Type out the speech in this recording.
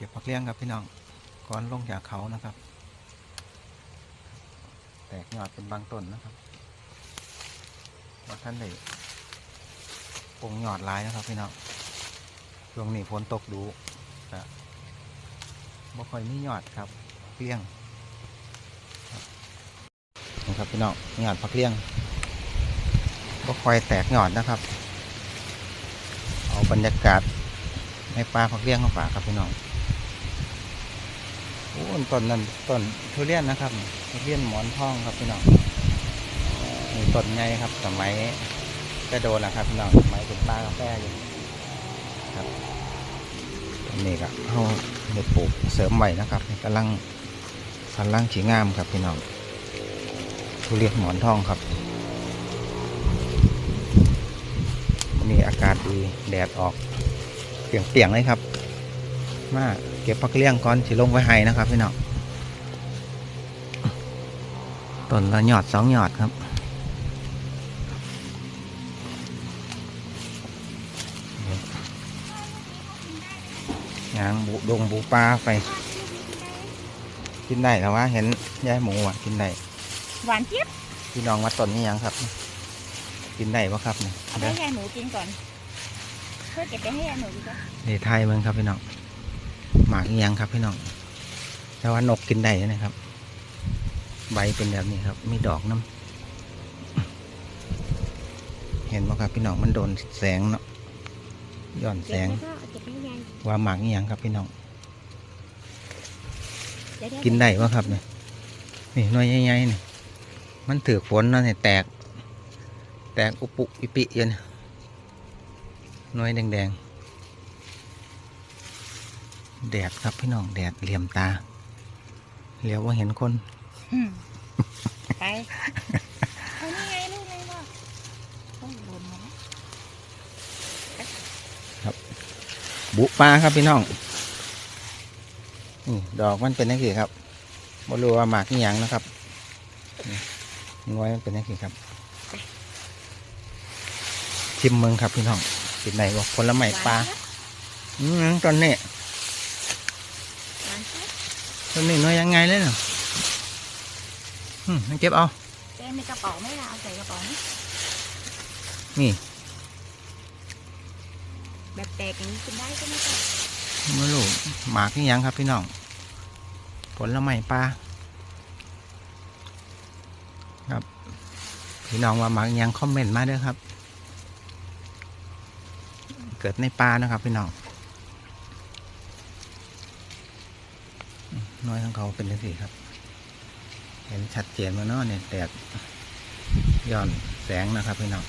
เก็บผักเลี้ยงครับพี่น้องก่อนลงจากเขานะครับ แตกยอดเป็นบางต้นนะครับว่าท่านได้ปงยอดหลายนะครับพี่น้องช่วงนี้ฝนตกดูนะบ่ค่อยมียอดครับเลี้ยงนะครับพี่น้องยอดผักเลี้ยงบ่ค่อยแตกยอดนะครับ เอาบรรยากาศให้ปลาผักเลี้ยงเข้าฝากครับพี่น้อง อ้ต้นนั้นต้นทุเรียนนะครับทุเรียนหมอนทองครับพี่น้องมีต้นใหญ่ครับสมัยกระโดนนะครับพี่น้องสมัยเป็นปลากาแฟอยู่ครับอันนี้ก็เขาได้ปลูกเสริมใหม่นะครับกำลังกำลังฉีงามครับพี่น้องทุเรียนหมอนทองครับวันนี้อากาศดีแดดออกเปลี่ยงๆเลยครับ มาเก็บพักเลี้ยงก่อนสิลงไว้ให้นะครับพี่น้องต้นละหยอดสองหยอดครับยางบุดงบูปลาไปกินได้แต่ว่าเห็นยายหมูอะกินได้หวานเจี๊ยบพี่น้องมาต้นนี้ยังครับ กินได้ปะครับเนี่ยเอาไปให้ยายหนูกินก่อนเพื่อเก็บไปให้ยายหนูดีกว่านี่ไทยเมืองครับพี่น้องหมาก อีหยังครับพี่น้องแต่ว่านกกินได้นะครับ ใบเป็นแบบนี้ครับ มีดอกน้ำเห็นไหมครับพี่น้องมันโดนแสงเนาะย้อนแสเก็บงแล้วก็เอาเก็บไปให้ยายว่าหมากอีหยังครับพี่น้องเดี๋ยวเดี๋ยวกินได้ปะครับเนี่ยนี่หน้อยใหญ่ๆนี่มันถือฝนเนาะเนี่ยแตก แตกอุปุอิปิเย็นหน้อยแดงๆ แดดครับพี่น้องแดดเหลี่ยมตาเหลียวว่าเห็นคนอืมไปเอานี่ไงลูกเลยว่าต้องบนมาแล้วบุปลาครับพี่น้องนี่ดอกมันเป็นยังไงครับบ่รู้ว่าหมากนี่ยังนะครับนี่หน้อยมันเป็นยังไงครับ ชิมเมืองครับพี่น้องกินไหนบอกผลไม้ปลาอืมตอนนี้หวานเจี๊ยบ ตอนนี้น้อยยังไงเลยเนาะอืมเก็บเอาแกมีกระเป๋าไหมล่ะเอาใส่กระเป๋าไหมนี่แบบแตกอย่างนี้กินได้ใช่ไหมคะไม่รู้หมากนี่ยังครับพี่น้องผลไม้ปลาครับ พี่น้องว่าหมากอิหยังคอมเมนต์มาเด้อครับ เกิดในปลานะครับพี่น้องอืม น้อยของเขาเป็นยังไงครับ เห็นชัดเจนมาเนาะเนี่ยแดดย้อนแสงนะครับพี่น้อง